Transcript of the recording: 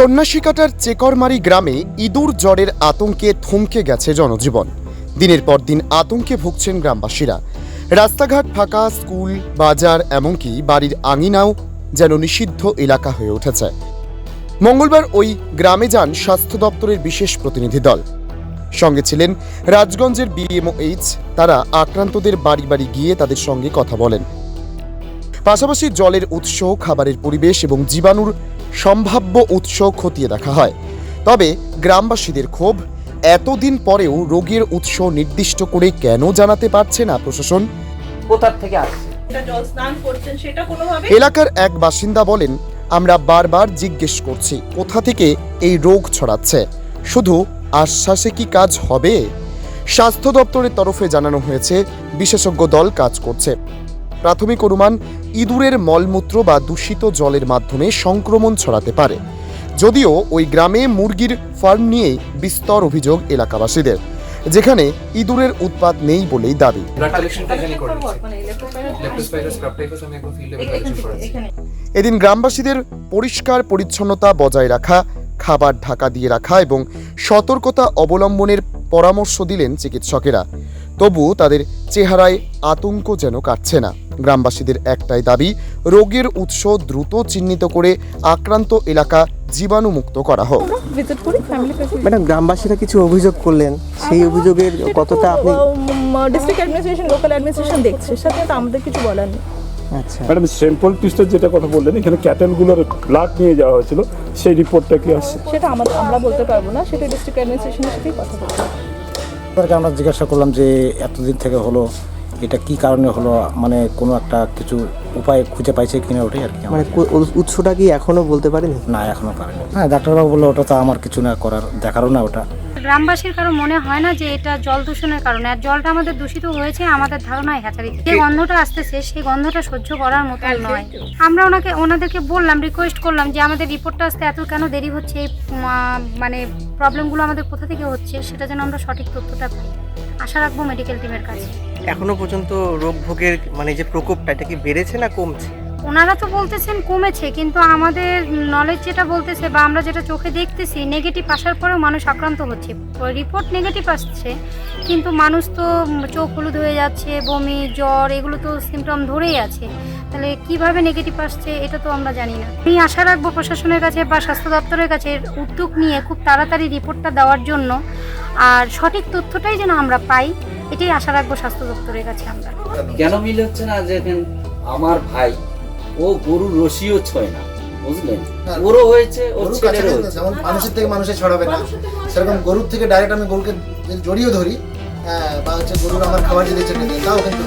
সন্ন্যাসীকাটার চেকরমারি গ্রামে ইঁদুর জ্বরের আতঙ্কে থমকে গেছে জনজীবন। দিনের পর দিন আতঙ্কে ভুগছেন গ্রামবাসীরা। রাস্তাঘাট ফাঁকা, স্কুল, বাজার, এমনকি বাড়ির আঙিনাও যেন নিষিদ্ধ এলাকা হয়ে উঠেছে। মঙ্গলবার ওই গ্রামে যান স্বাস্থ্য দপ্তরের বিশেষ প্রতিনিধি দল। সঙ্গে ছিলেন রাজগঞ্জের বিএমওএইচ, তারা আক্রান্তদের বাড়ি বাড়ি গিয়ে তাদের সঙ্গে কথা বলেন। পাশাপাশি জলের উৎস, খাবারের পরিবেশ এবং জীবাণুর সম্ভাব্য উৎস খতিয়ে দেখা হয়। তবে গ্রামবাসীদের ক্ষোভ এতদিন পরেও রোগের উৎস নির্দিষ্ট করে কেন জানাতে পারছে না প্রশাসন? কোথার থেকে আসছে? এটা জল স্নান করছেন সেটা কোনোভাবে? এলাকার এক বাসিন্দা বলেন আমরা বারবার জিজ্ঞেস করছি কোথা থেকে এই রোগ ছড়াচ্ছে? শুধু আশ্বাসে কি কাজ হবে? স্বাস্থ্য দপ্তরের তরফে জানানো হয়েছে বিশেষজ্ঞ দল কাজ করছে। প্রাথমিক অনুমান ইঁদুরের মলমূত্র বা দূষিত জলের মাধ্যমে সংক্রমণ ছড়াতে পারে। যদিও ওই গ্রামে মুরগির ফার্ম নিয়েই বিস্তর অভিযোগ এলাকাবাসীদের যেখানে ইঁদুরের উৎপাত নেই বলেই দাবি। মানে এখানে এদিন গ্রামবাসীদের পরিষ্কার পরিচ্ছন্নতা বজায় রাখা খাবার ঢাকা দিয়ে রাখা এবং সতর্কতা অবলম্বনের পরামর্শ দিলেন চিকিৎসকেরা। তবু তাদের চেহারায় আতঙ্ক যেন কাটছে না। গ্রামবাসীদের একটাই দাবি রোগের উৎস দ্রুত চিহ্নিত করে আক্রান্ত এলাকা জীবাণুমুক্ত করা হোক। ম্যাডাম গ্রামবাসীরা কিছু অভিযোগ করলেন। সেই অভিযোগের কতটা আপনি ডিস্ট্রিক্ট অ্যাডমিনিস্ট্রেশন লোকাল অ্যাডমিনিস্ট্রেশন দেখছে সাথে তো আমাদের কিছু বলার নেই। আচ্ছা। ম্যাডাম স্যাম্পল টেস্টের যেটা কথা বললেন এখানে ক্যাটেলগুলোর ব্লাড নিয়ে যাওয়া হয়েছিল সেই রিপোর্টটা কি আসছে? সেটা আমাদের আমরা বলতে পারব না সেটা ডিস্ট্রিক্ট অ্যাডমিনিস্ট্রেশনের সাথেই কথা বলতে হবে। তাদেরকে আমরা জিজ্ঞাসা করলাম যে এতদিন থেকে হলো এটা কি কারণে হলো? মানে কোনো একটা কিছু উপায় খুঁজে পাইছে কিনা ওটাই আর কি মানে উৎসটা কি এখনও বলতে পারেনি? না এখনও পারেনি। হ্যাঁ ডাক্তারবাবু বলল ওটা তো আমার কিছু না করার দেখারও না ওটা। গ্রামবাসীর কারও মনে হয় না যে এটা জল দূষণের কারণে। আর জলটা আমাদের দূষিত হয়েছে আমাদের ধারণায় হ্যাচারি। যে গন্ধটা আসতেছে সেই গন্ধটা সহ্য করার মতো নয়। আমরা ওনাকে ওনাদেরকে বললাম রিকোয়েস্ট করলাম যে আমাদের রিপোর্টটা আসতে এত কেন দেরি হচ্ছে? মানে প্রবলেমগুলো আমাদের কোথা থেকে হচ্ছে সেটা যেন আমরা সঠিক তথ্যটা পাই। আশা রাখব মেডিকেল টিমের কাছে। এখনও পর্যন্ত রোগ ভোগের মানে যে প্রকোপটা, এটা কি বেড়েছে না কমছে? ওনারা তো বলতেছেন কমেছে, কিন্তু আমাদের নলেজ যেটা বলতেছে বা আমরা যেটা চোখে দেখতেছি নেগেটিভ আসার পরেও মানুষ আক্রান্ত হচ্ছে। রিপোর্ট নেগেটিভ আসছে, কিন্তু মানুষ তো চোখ হলুদ হয়ে যাচ্ছে, বমি, জ্বর, এগুলো তো সিমটম ধরেই আছে। তাহলে কীভাবে নেগেটিভ আসছে এটা তো আমরা জানি না। আমি আশা রাখব প্রশাসনের কাছে বা স্বাস্থ্য দপ্তরের কাছে উদ্যোগ নিয়ে খুব তাড়াতাড়ি রিপোর্টটা দেওয়ার জন্য। আর সঠিক তথ্যটাই যেন আমরা পাই, এটাই আশা রাখব স্বাস্থ্য দপ্তরের কাছে আমরা। কেন মিল হচ্ছে না যে আমার ভাই ও গরুর রশিও ছয় না বুঝলেন? ওরও হয়েছে ওর ছেলেরও হয়েছে। যেমন মানুষের থেকে মানুষে ছড়াবে না। সেরকম গরুর থেকে ডাইরেক্ট আমি গরুকে জড়িয়ে ধরি হ্যাঁ, বা হচ্ছে গরুর আমার খাবার যদি চেটে দিই তাও কিন্তু